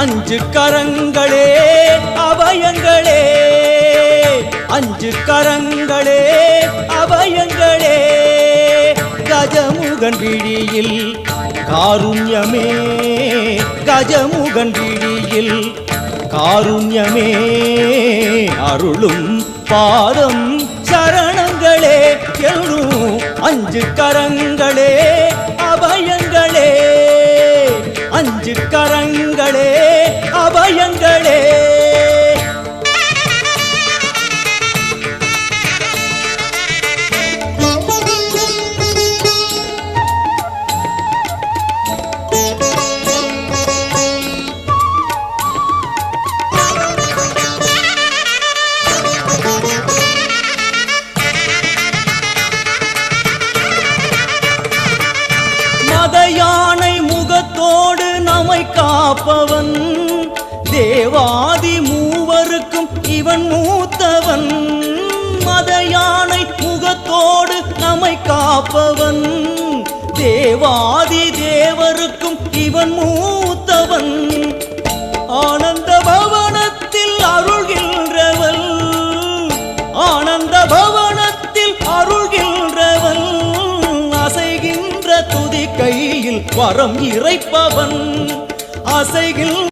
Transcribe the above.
அஞ்சு கரங்களே அபயங்களே. அஞ்சு கரங்களே அபயங்களே. கஜமுகன் விழியில் காருண்யமே. கஜமுகன் விழியில் காருண்யமே. அருளும் பாதம் சரணங்களே. எழும் அஞ்சு கரங்களே அபயங்களே. அஞ்சு கரங்களே யானை முகத்தோடு நம்மை காப்பவன். தேவாதி மூவருக்கும் இவன் மூத்தவன். மத யானை முகத்தோடு நம்மை காப்பவன். தேவாதி தேவருக்கும் இவன் மூத்தவன். ஆன வரம் இறைப்பவன். அசைகின்ற